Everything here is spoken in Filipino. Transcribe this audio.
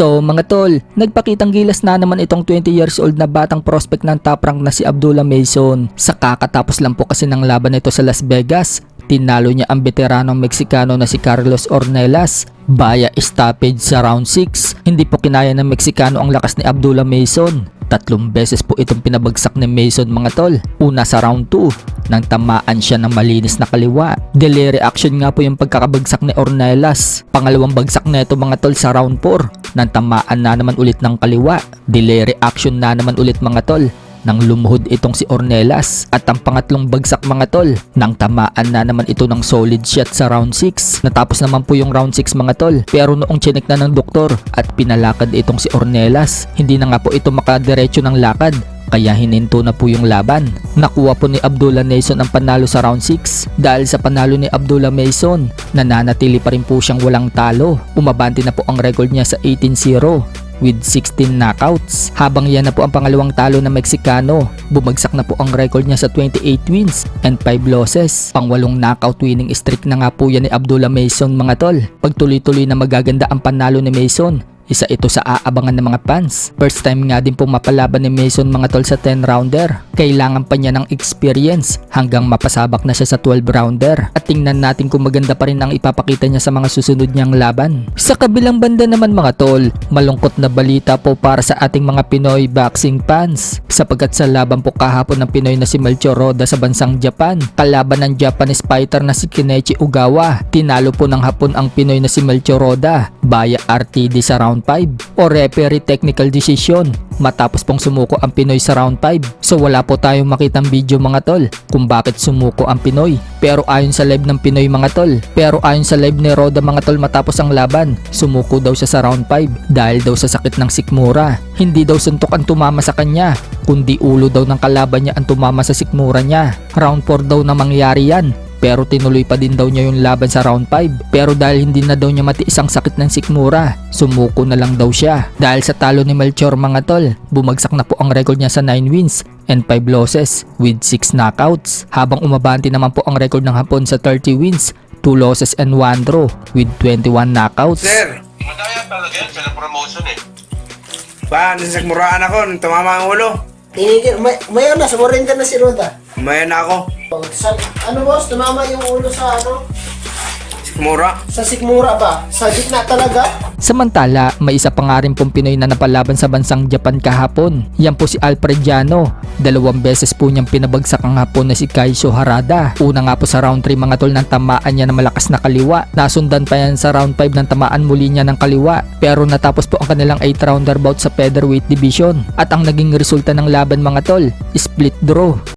So mga tol, nagpakitang gilas na naman itong 20 years old na batang prospect ng top rank na si Abdullah Mason. Sa kakatapos lang po kasi ng laban nito sa Las Vegas, tinalo niya ang veteranong Meksikano na si Carlos Ornelas via stoppage sa round 6. Hindi po kinaya ng Meksikano ang lakas ni Abdullah Mason. Tatlong beses po itong pinabagsak ni Mason mga tol. Una sa round 2, nang tamaan siya ng malinis na kaliwa. Delay reaction nga po yung pagkakabagsak ni Ornelas. Pangalawang bagsak na ito mga tol sa round 4, nang tamaan na naman ulit ng kaliwa. Delay reaction na naman ulit mga tol. Nang lumuhod itong si Ornelas at ang pangatlong bagsak mga tol. Nang tamaan na naman ito ng solid shot sa round 6 natapos naman po yung round 6 mga tol. Pero noong chinek na ng doktor at pinalakad itong si Ornelas hindi na nga po ito makadiretso ng lakad kaya hininto na po yung laban. Nakuha po ni Abdullah Mason ang panalo sa round 6. Dahil sa panalo ni Abdullah Mason, nananatili pa rin po siyang walang talo. Umabante na po ang record niya sa 18-0 with 16 knockouts. Habang yan na po ang pangalawang talo ng Meksikano, bumagsak na po ang record niya sa 28 wins and 5 losses. Pangwalong knockout winning streak na nga po yan ni Abdullah Mason mga tol. Pagtuloy-tuloy na magaganda ang panalo ni Mason, isa ito sa aabangan ng mga fans. First time nga din po mapalaban ni Mason mga tol sa 10 rounder. Kailangan pa niya ng experience hanggang mapasabak na siya sa 12 rounder. At tingnan natin kung maganda pa rin ang ipapakita niya sa mga susunod niyang laban. Sa kabilang banda naman mga tol, malungkot na balita po para sa ating mga Pinoy boxing fans. Sapagkat sa laban po kahapon ng Pinoy na si Melchor Roda sa bansang Japan, kalaban ng Japanese fighter na si Kenichi Ugawa. Tinalo po ng hapon ang Pinoy na si Melchor Roda via RTD sa round 5 o referee technical decision matapos pong sumuko ang Pinoy sa round 5. So wala po tayong makitang video mga tol kung bakit sumuko ang Pinoy. Pero ayon sa live ng Pinoy mga tol, pero ayon sa live ni Roda mga tol matapos ang laban, sumuko daw siya sa round 5 dahil daw sa sakit ng sikmura. Hindi daw suntok ang tumama sa kanya, kundi ulo daw ng kalaban niya ang tumama sa sikmura niya. Round 4 daw na mangyari yan pero tinuloy pa din daw niya yung laban sa round 5. Pero dahil hindi na daw niya matiis ang sakit ng sikmura, sumuko na lang daw siya. Dahil sa talo ni Melchor mga tol, bumagsak na po ang record niya sa 9 wins and 5 losses with 6 knockouts. Habang umabante naman po ang record ng hapon sa 30 wins, 2 losses and 1 draw with 21 knockouts. Sir, Madaya talaga yan, sa promotion eh. ba, nasagmuraan ako, nung tumama ang ulo. Tinigil, may, mayon na, sumurrender na si Roda. Umayan na ako. Sa, ano boss, tumama yung ulo sa ano? Sikmura. Sa sikmura ba? Sa gitna talaga? Samantala, may isa pa nga rin pong Pinoy na napalaban sa bansang Japan kahapon. Yan po si Alfred Jano. Dalawang beses po niyang pinabagsak ang hapon na si Kaisho Harada. Una nga po sa round 3 mga tol ng tamaan niya na malakas na kaliwa. Nasundan pa yan sa round 5 ng tamaan muli niya ng kaliwa. Pero natapos po ang kanilang 8 rounder bout sa featherweight division. At ang naging resulta ng laban mga tol, split draw.